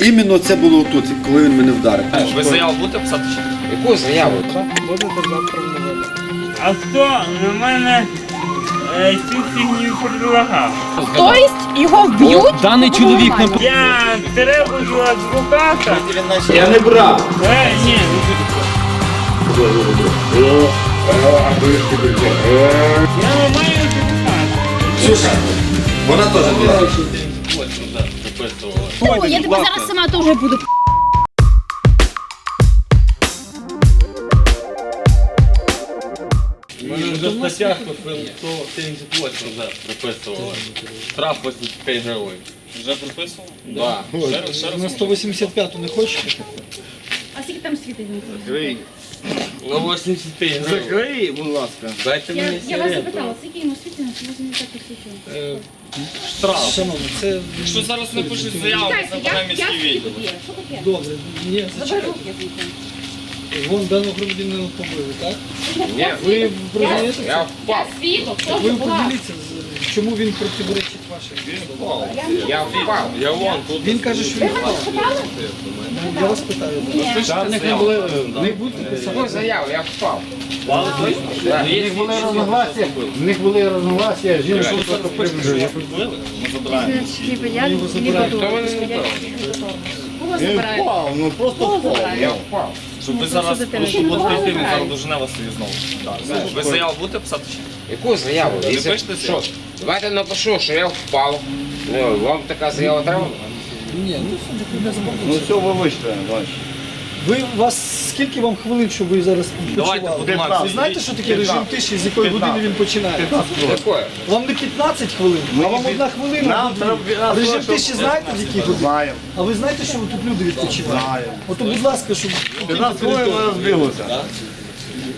Іменно це було тут, коли він мене вдарив. Ви заяву будете писати чи ні? Яку заяву? А хто на мене е, цю фігню предлагав? Тобто його вб'ють? Даний чоловік не Я требую адвоката. Я не брав. Е, ні, я не маю адвоката. Вона теж була. О, я тебе зараз сама теж буду. Вже в статтях по 178 вже приписували. Штраф 85 гривень. Вже приписували? Так. Ще раз, ще раз. На 185 не хочеш? А скільки там світить? На 85 гривень. Закрий, будь ласка. Дайте Я, мені я вас сигарету. запитала, скільки йому що ви не так освітлюєте? Е, Штраф. Шановні, це Якщо зараз напишуть заяву, Чекайте, це я, міський скільки відділ. є? Що таке? добре. Ні, Забери зачекайте. руки звідти. Вон дану громадянину побили, так? Ні, Ви признаєте? я Я впав. свідок, Ви теж була. поділіться, з- чому він противоречить. Я впав. Я вон тут. Він каже, що він впав. Я вас питаю. Не будете писати заяву, я впав. В них були розногласия. В них були розногласия, жінка. Ми забираємо. Либо я, либо Хто не забирають? ну просто впав. Я впав. Щоб ви зараз просто будете йти, він зараз дожене вас і знову. Ви заяву будете писати ще? Яку заяву? Ви Якщо- пишете що? заяву? Давайте напишу, що я впав. Ну, вам така заява треба? Ні, ну Ну все, ви вийшли, бачите. ви у вас скільки вам хвилин, щоб ви зараз Давайте відпочивали? Ви знаєте, що таке режим тиші, з якої години він починає? Такое. Вам не 15 хвилин, а вам одна хвилина. Треба Режим тиші знаєте, в якій годині? Знаємо. А ви знаєте, що тут люди відпочивають? Ото, будь ласка, щоб 15 хвилин ми розбіглися.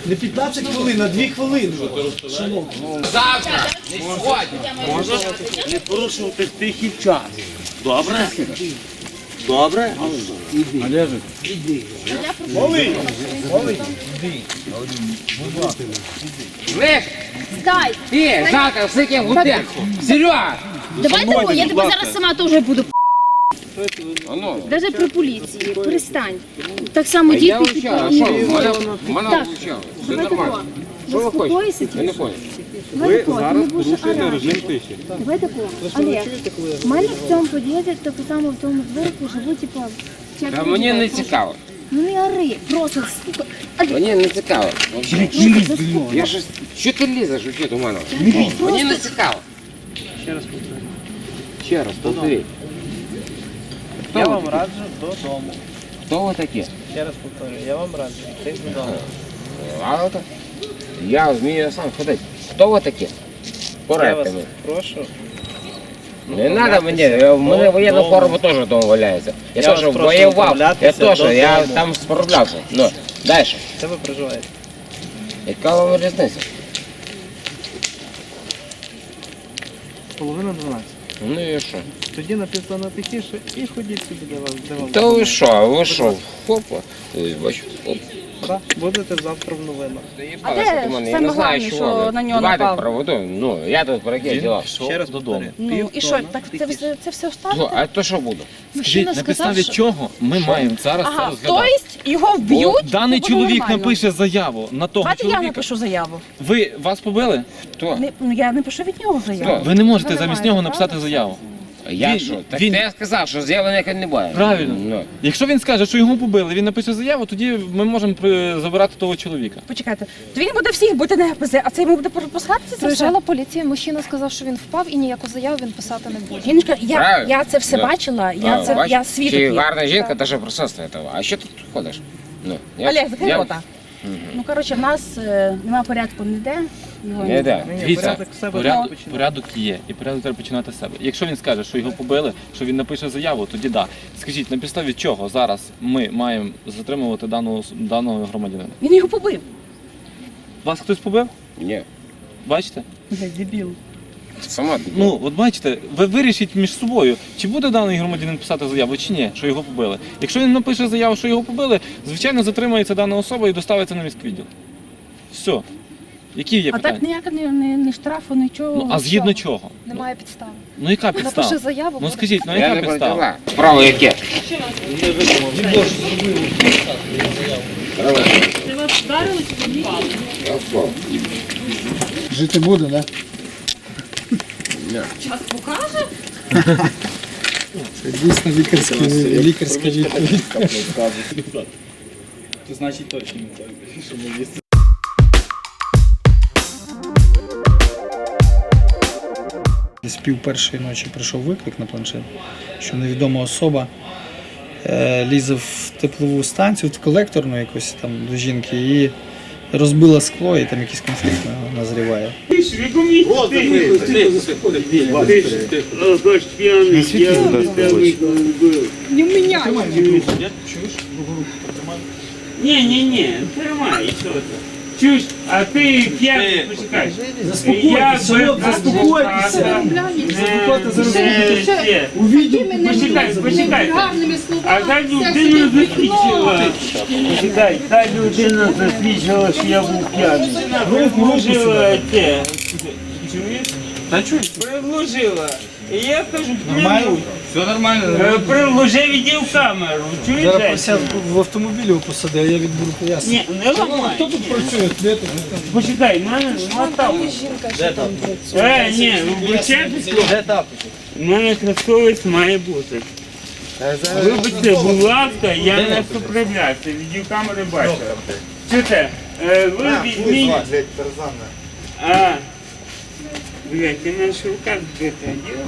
не 15 хвилин, а 2 хвилини. Шановні. Завтра, не сьогодні. Не порушувати тихий час. Добре? Добре? Слиш, Дай, ти завтра в скільки годин? Серега! давай такого, я тебе зараз сама теж буду. Даже при поліції, перестань. Так само діти вивчав, а що? підтримують. Мене, мене Так. Все нормально. Що ви хочете? Заспокойся, Я не тише. понял. Давай такого, ти не будеш орати. Давай такого. Олег, в мене в цьому під'їзді, так само в цьому дворику живуть, типа, Та четверо мені не дітей. цікаво. Ну не ори, просто слухай. Олег, Мені не цікаво. заспокойся. Я щось... Що ти лізеш у ті до мене? Мені не цікаво. Ще раз повтори. Ще раз повтори. Я вам раджу додому. Хто ви такі? Ще раз повторюю, я вам раджу йти додому. А от я вмію сам ходити. Хто ви такі? Я Порадьте вас мені. прошу. Не треба мені, я- в мене воєнна Додому. форма теж вдома валяється. Я, Я теж прошу воював, я теж, я додому. там справлявся. Ну, далі. Це ви проживаєте. Яка вам різниця? Половина 12. Ну і що? Тоді написано тихіше і ходіть собі до вас. Де вам. Та ви що, ви що? Хопа. Ось бачу. Оп. Так, Будете завтра в новинах. А де мене, саме головне, що на нього Давайте напав? проведу. Ну, я тут про яке діла. Ще раз додому. Ну і що, так це все, це все Ну, вставити? а то що буде? Скажіть, на підставі чого ми маємо зараз це Ага, розглядати? тобто його вб'ють? Даний буде чоловік нормально. напише заяву на того Давайте я чоловіка. напишу заяву. Ви вас побили? Хто? Не, ну, я напишу від нього заяву. Ви не можете замість нього написати заяву. Я Він- що? Так він- ти я сказав, що заяви ніякої не буде. Правильно. Ну. Якщо він скаже, що його побили, він напише заяву, тоді ми можемо при- забирати того чоловіка. Почекайте, то він буде всіх бути на ГПЗ, а це йому буде пропускатися це все? Приїжджала поліція, мужчина сказав, що він впав і ніяку заяву він писати не буде. Він каже, я, Правильно. я це все Да. бачила, я, А, це, бачиш? я свідок. Чи є. гарна жінка, даже присутствує того. А що ти тут ходиш? Ну, я- Олег, закрий я- рота. Ну, коротше, в нас е, немає порядку ніде. Не йде. Дивіться, порядок порядок, починати. порядок є, і порядок треба починати з себе. Якщо він скаже, що його побили, що він напише заяву, тоді да. Скажіть, на підставі чого зараз ми маємо затримувати даного, ос- даного громадянина? Він його побив. Вас хтось побив? Ні. Бачите? Дебіл. Сама ти. Ну, от бачите, ви вирішіть між собою, чи буде даний громадянин писати заяву, чи ні, що його побили. Якщо він напише заяву, що його побили, звичайно затримається дана особа і доставиться на міськвідділ. Все. Які є А питання? так ніяк не, не, не штрафу, нічого. Ну, а згідно чого? Немає підстав. Ну яка підстава? заяву. Ну буде скажіть, ну Я яка не підстава? прочитала. Справа яке? Жити буде, так? Це дійсно лікарська, лікарська відповідь. То значить точно не так, що ми їсти. Десь пів першої ночі прийшов виклик на планшет, що невідома особа е, лізе в теплову станцію, в колекторну якусь там до жінки і розбила скло, і там якийсь конфлікт на- назріває. Хоч п'яний, я тебе вбив. Не мене. Ні, ні, Чуєш, а ти п'яний, почекай. Заспокойтесь, Я без заспокойтеся. адвоката Заспокойтесь, не ще. Почекай, почекай. А та людина засвідчила. Почекай, та людина засвідчила, що я був п'яний. Предложила те. Чуєш? Та чуєш? Предложила. І я кажу, Нормально? Все нормально. Е, Приложи відеокамеру, чуєш? Зараз Жень? посяду в автомобілі посади, а я відбуду пояснення. Ні, не ламай. Хто тут працює? Де тут? Почекай, в мене нема тапочок. Е, ні, вибачайте, в мене красовець має бути. Вибачте, будь ласка, я не сопротивляюся, відеокамери бачила. Чуєте, е, ви візьміть... А, блядь, мене ж рука діло?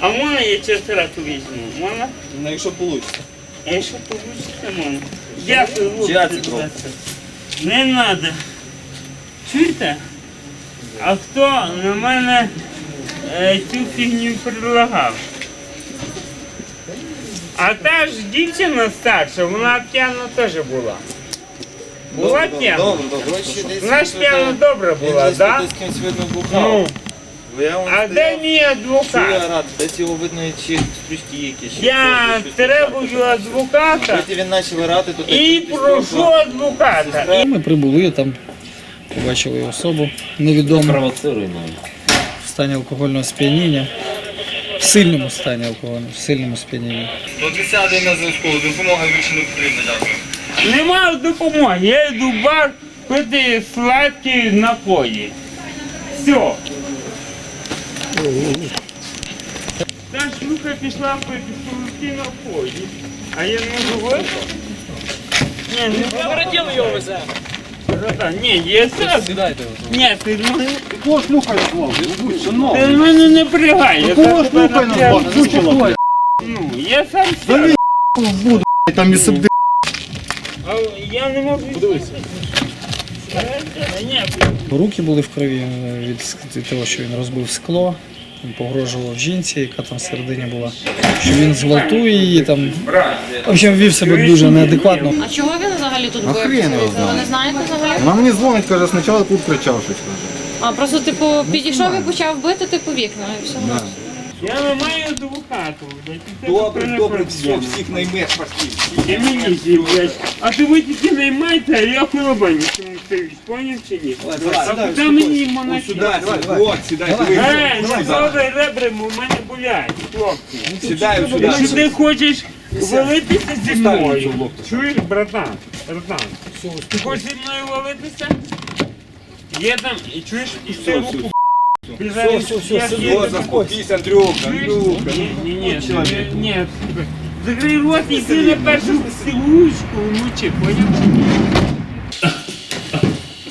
А можна я частрату візьму? Можна? Ну, якщо вийде. А якщо получиться, можна. Дякую, хлопці. Не надо. Чуєте? А хто на мене е, цю фігню предлагав? А та ж дівчина старша, вона п'яна теж була. Була. Вона ж п'яна добра була, так? Ну, а де мій адвокат? рад, десь його видно чи стручки якісь. Я требую адвоката він почав орати, то і прошу адвоката. Ми прибули, там побачили особу невідому в стані алкогольного сп'яніння. В сильному стані алкогольного, в сильному сп'янінні. До 10 на зв'язку, допомога більше не потрібна, дякую. Нема допомоги. Я йду в бар пити сладкі напої. Все. Та шлюха пішла пити сладкі напої. А я не можу випити? Ні, не Городіл його везе. Ні, я сразу. Ні, ти в мене... Кого? Ти в мене не пригай. Я Кого тебе. Чучело, Ну, я сам сяду. Буду, там і. Я не можу... Подивися. Руки були в крові е, від того, що він розбив скло, він погрожував жінці, яка там всередині була, що він зґвалтує її там. В общем, вів себе дуже неадекватно. А чого він взагалі тут А був? хрен його знає. Ви не знаєте взагалі? Вона мені дзвонить, каже, спочатку тут кричав щось. каже. А просто типу підійшов і почав бити типу вікна і все. Я не маю адвокату. Добре, добре, все, всіх наймеш Я міліції, блядь. А то ви тільки наймайте, а я цьому стоїть, поняв чи ні? А куди мені монахи? Сюди, От, сідай, Ей, не трогай ребрами, у мене болять, хлопці. сідай сюди. Якщо ти хочеш валитися зі мною, чуєш, братан, братан, ти хочеш зі мною валитися? Є там, і чуєш, пусти руку. Все, все, все, все, Заспокійся, Андрюха, Андрюха. ні, ні, ні, ні, ні. Закрий рот і йди на першу силучку вночі, поняв?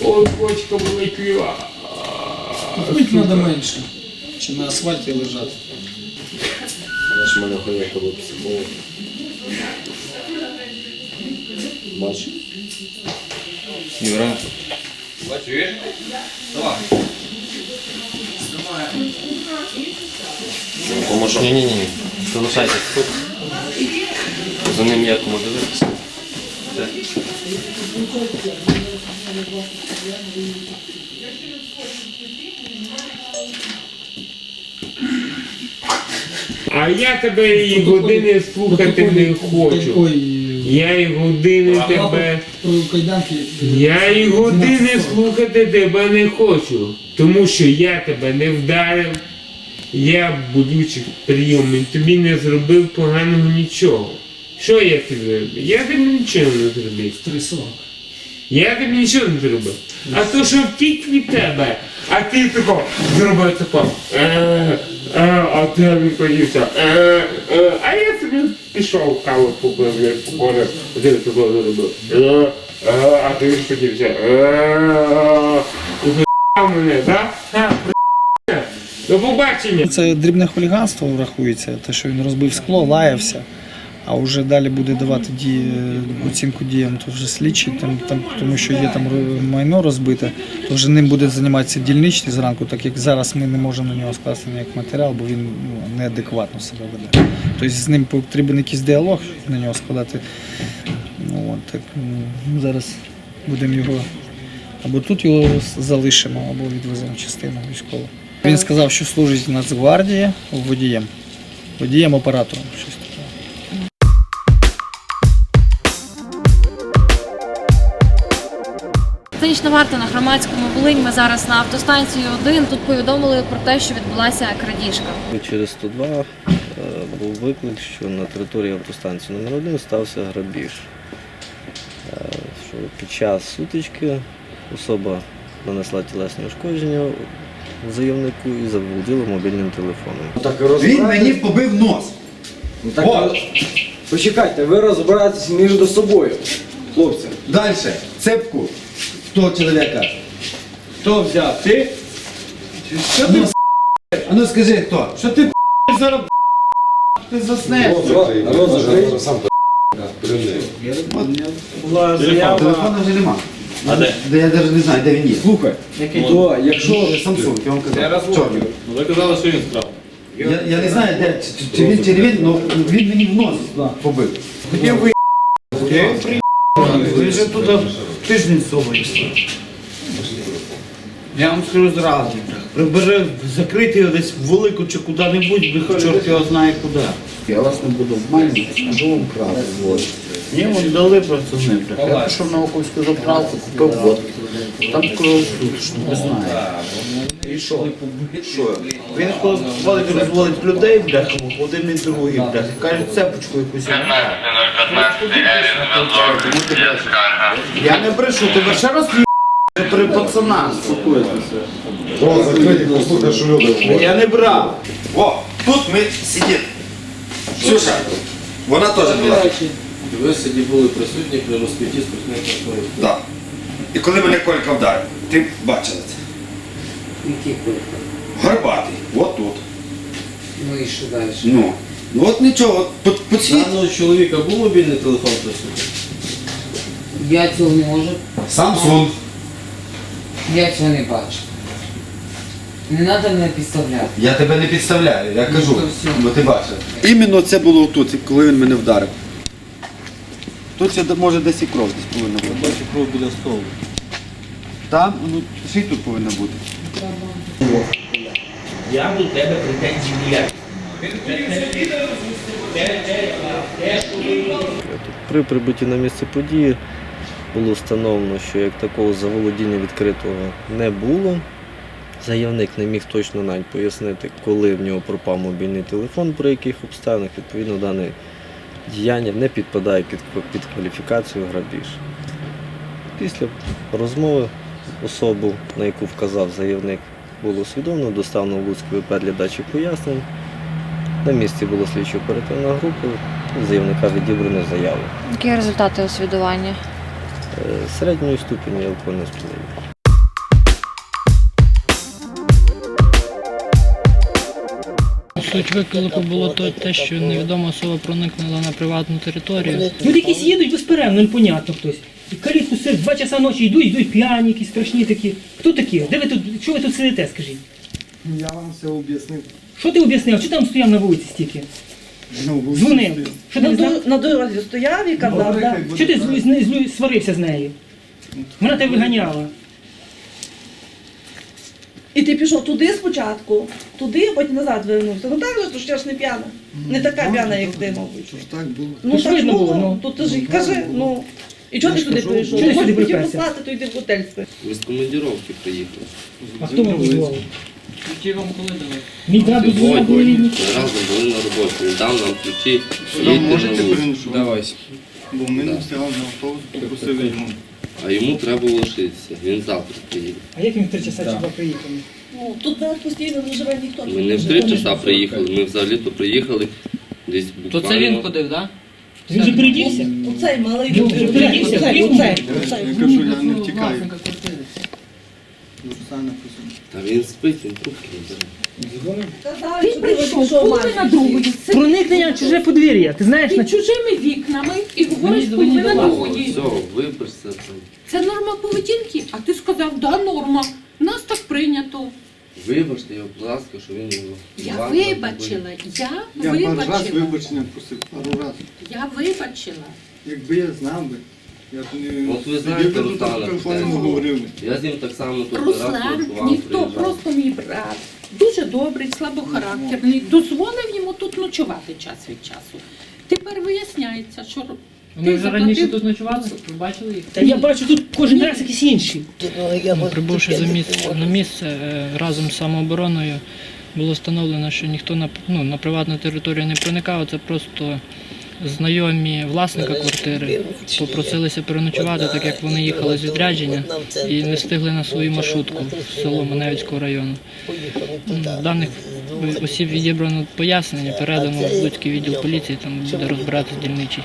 Ой, почка болить ліва. Пити треба менше, чи на асфальті лежати. Наш мене поїхали психолог. Бач. Юра. Поможу. Ні, ні, ні. Залишайтесь тут. За ним є кому дивитися. А я тебе і години слухати не хочу. Я і години тебе. Я і години слухати тебе не хочу. Тому що я тебе не вдарив, Я, будучи прийомний, тобі не зробив поганого нічого. Що я тобі зробив? Я тобі нічого не зробив. Стресок. Я тобі нічого не зробив. А то, що втік від тебе, а ти тако зробив тако. Е, е, а ти він подівся. Е, а я собі пішов каву попив, а ти такого зробив. А ти він подівся. Е, е, мене, ви***. До побачення. Це дрібне хуліганство врахується, те, що він розбив скло, лаявся. А вже далі буде давати дії, оцінку діям, то вже слідчий, там, там, тому що є там майно розбите, то вже ним буде займатися дільничний зранку, так як зараз ми не можемо на нього скласти ніяк матеріал, бо він ну, неадекватно себе веде. Тобто з ним потрібен якийсь діалог на нього складати. Ну, от, так, м, зараз будемо його або тут його залишимо, або відвеземо частину військову. Він сказав, що служить в Нацгвардії водієм. Водієм оператором. Щось таке. Це варта на громадському Волинь. Ми зараз на автостанції 1. Тут повідомили про те, що відбулася крадіжка. Через 102 е, був виклик, що на території автостанції номер 1 стався грабіж. Е, Що під час сутички особа нанесла тілесне ушкодження заявнику і заволоділа мобільним телефоном. Він мені побив нос. От. Почекайте, ви розбираєтесь між собою, хлопці. Далі. Цепку того чоловіка. Хто взяв? Ти? Що ти? А ну скажи хто? Що ти зараз ти заснеш? Була заява. Телефону вже нема. А де? Да я навіть не знаю, де він є. Слухай, то якщо Samsung, я вам казав, чорний. Ну, Ви казали, що він справ. Я, я не знаю, де, чи, чи він, чи не він, але він мені в нос побив. Хотів ви ти, вже туди тиждень собою. Я вам скажу зразу. Прибери, закрити його десь в велику чи куди-небудь, бо чорт його знає куди. Я вас не буду обманювати, скажу вам правду. Вот. Мені вон дали працівник. Я пішов на Оковську заправку, купив водки. Там кров не знаю. І що? Що? Він коли водить, розводить людей, бляха, один і другий, бляха. Каже, цепочку якусь. Я не брешу, тебе ще раз при пацанах. Я не брав. О, тут ми сидимо. Ксюша, вона теж була. Ви сьогодні були присутні при розкритті спиртних напоїв. Так. І коли мене Колька вдарив, ти бачила це. Який колька? Горбатий, от тут. Ну і що далі? Ну. Ну от нічого, от по. Даного чоловіка був мобільний телефон присутній? Я цього не можу, Samsung. Я цього не бачу. Не треба мене підставляти. Я тебе не підставляю, я Ну, кажу, то бо ти бачив. Іменно це було тут, коли він мене вдарив. Тут ще може десь і кров десь повинна бути. Бачу кров біля столу. Там, ну, ще й тут повинна бути. Я до тебе претензій ніяк. При прибутті на місце події було встановлено, що як такого заволодіння відкритого не було. Заявник не міг точно навіть пояснити, коли в нього пропав мобільний телефон, при яких обставинах, відповідно, дане діяння не підпадає під, кваліфікацію грабіж. Після розмови особу, на яку вказав заявник, було усвідомлено, доставлено в Луцький ВП для дачі пояснень. На місці була слідчо оперативна група, заявника відібрано заяву. Які результати освідування? Середньої ступені алкогольного сп'яніння. Суть виклику було то те, що невідома особа проникнула на приватну територію. Люди якісь їдуть безперервно, непонятно хтось. І калітку сидять, два часа ночі йдуть, йдуть п'яні, якісь страшні такі. Хто такі? Де ви тут, що ви тут сидите, скажіть? Я вам все об'яснив. Що ти об'ясняв? Що там стояв на вулиці стільки? Дзвонив. Що ти не знав? На дорозі стояв і казав, Да. Що ти з, з, з, сварився з нею? Вона тебе виганяла. І ти пішов туди спочатку, туди, а потім назад вернувся. Ну так же, що я ж не п'яна. Не така п'яна, як ти, мабуть. Так було. Ну Ну, ж так видно було. було, ну. Тут ти ж і кажи, ну. І чого ти туди прийшов? Чого ти Ну, сюди хотів приперся? послати, то йди в готель спи. Ви з командіровки приїхали. А хто вам дозволив? Ключі вам коли дали? Мій брат дозволяв були рідні. Разом були на роботі. Він дав нам ключі. Нам можете переночувати? Давай. Бо ми не встигали на автобус, попросили йому. А йому треба лишитися. Він завтра приїде. А як він в три часа чи два приїхав? Ну, тут навіть постійно не живе ніхто. Ми не в три часа приїхали, ми взагалі-то приїхали десь буквально. То це він ходив, так? Він вже передівся? Оцей малий. Ну, вже передівся, Оцей, оцей, оцей. Я кажу, я не втікаю. Та він спить, він трубки не бере. Він прийшов, що половина другої. Проникнення в чуже подвір'я. Ти знаєш, на Під чужими вікнами і говориш половина другої. Все, виберся там. Це норма поведінки, а ти сказав, да, норма. У нас так прийнято. Вибачте його, будь ласка, що він його. Я вибачила, я Я пару раз вибачила. вибачення просив, пару раз. Я вибачила. Якби я знав би, я не От ви знаєте, Руслана, це- говорили. Я з ним так само тут раз Руслан, працював, ніхто, приїжджав. просто мій брат. Дуже добрий, слабохарактерний. Дозволив йому тут ночувати час від часу. Тепер виясняється, що Вони ти вже раніше заплатив- тут ночували? Ви бачили їх? Та я бачу тут кожен раз якісь інші. Прибувши за місце, на місце е, разом з самообороною, було встановлено, що ніхто на, ну, на приватну територію не проникав. Це просто знайомі власника квартири попросилися переночувати, так як вони їхали з відрядження і не встигли на свою маршрутку в село Маневицького району. Даних осіб відібрано пояснення, передано в Луцький відділ поліції, там буде розбирати дільничий.